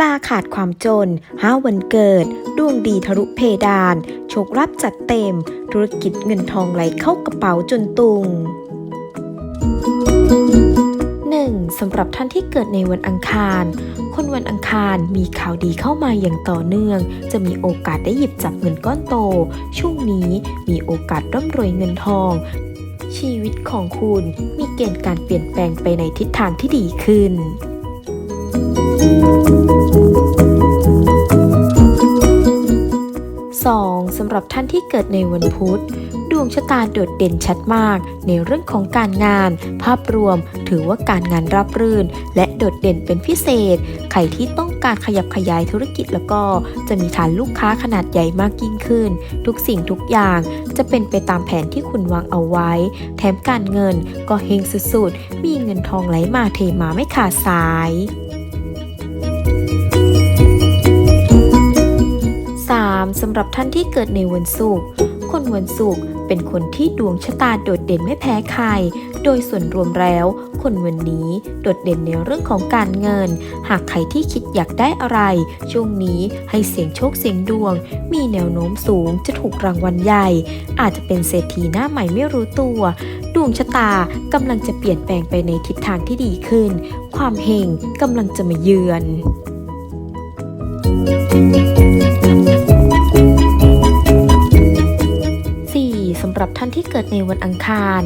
ลาขาดความจนห้าวันเกิด ดวงดีทะลุเพดาน โชครับจัดเต็ม ธุรกิจเงินทองไหลเข้ากระเป๋าจนตุง 1. สำหรับท่านที่เกิดในวันอังคาร คนวันอังคารมีข่าวดีเข้ามาอย่างต่อเนื่อง จะมีโอกาสได้หยิบจับเงินก้อนโต ช่วงนี้มีโอกาสร่ำรวยเงินทอง ชีวิตของคุณมีเกณฑ์การเปลี่ยนแปลงไปในทิศทางที่ดีขึ้น 2. สำหรับท่านที่เกิดในวันพุธ ดวงชะตาโดดเด่นชัดมาก ในเรื่องของการงาน ภาพรวม ถือว่าการงานราบรื่น และโดดเด่นเป็นพิเศษ ใครที่ต้องการขยับขยายธุรกิจแล้วก็จะมีฐานลูกค้าขนาดใหญ่มากยิ่งขึ้น ทุกสิ่งทุกอย่างจะเป็นไปตามแผนที่คุณวางเอาไว้ แถมการเงินก็เฮงสุดๆ มีเงินทองไหลมาเทมาไม่ขาดสายำหรับท่านที่เกิดในวันศุกร์ คนวันศุกร์เป็นคนที่ดวงชะตาโดดเด่นไม่แพ้ใคร โดยส่วนรวมแล้ว คนวันนี้โดดเด่นในเรื่องของการเงิน หากใครที่คิดอยากได้อะไร ช่วงนี้ให้เสียงโชคเสียงดวง มีแนวโน้มสูงจะถูกรางวัลใหญ่ อาจจะเป็นเศรษฐีหน้าใหม่ไม่รู้ตัว ดวงชะตากำลังจะเปลี่ยนแปลงไปในทิศทางที่ดีขึ้น ความเฮงกำลังจะมาเยือน 4. ส หรับท่านที่เกิดในวันอังคาร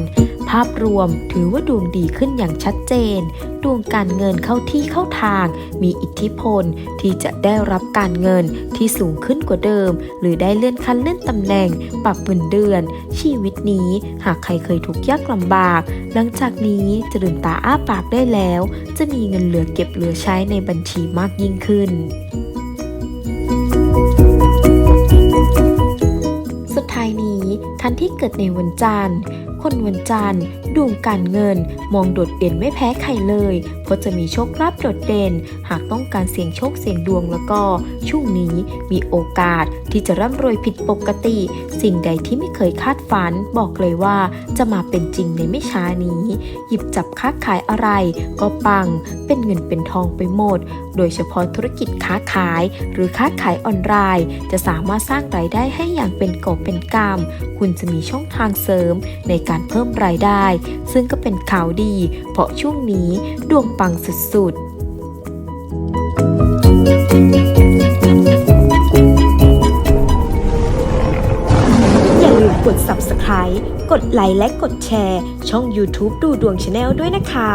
ภาพรวมถือว่าดวงดีขึ้นอย่างชัดเจน ดวงการเงินเข้าที่เข้าทาง มีอิทธิพลที่จะได้รับการเงินที่สูงขึ้นกว่าเดิม หรือได้เลื่อนขั้นเลื่อนตำแหน่ง ปรับเงินเดือน ชีวิตนี้หากใครเคยทุกข์ยากลำบาก หลังจากนี้จะลืมตาอ้าปากได้แล้ว จะมีเงินเหลือเก็บเหลือใช้ในบัญชีมากยิ่งขึ้น ที่เกิดในวันจันทร์ คนวันจันทร์ดวงการเงินมองโดดเด่นไม่แพ้ใครเลยเพราะจะมีโชคลาภโดดเด่น หากต้องการเสี่ยงโชคเสี่ยงดวงแล้วก็ช่วงนี้มีโอกาสที่จะร่ำรวยผิดปกติ สิ่งใดที่ไม่เคยคาดฝัน บอกเลยว่าจะมาเป็นจริงในไม่ช้านี้ หยิบจับค้าขายอะไร ก็ปังเป็นเงินเป็นทองไปหมด โดยเฉพาะธุรกิจค้าขาย หรือค้าขายออนไลน์ จะสามารถสร้างรายได้ให้อย่างเป็นกอบเป็นกำคุณจะมีช่องทางเสริมในการเพิ่มรายได้ ซึ่งก็เป็นข่าวดี เพราะช่วงนี้ดวงปังสุดๆ อย่าลืมกด subscribe กดไลค์และกดแชร์ ช่อง YouTube ดูดวงชาแนลด้วยนะคะ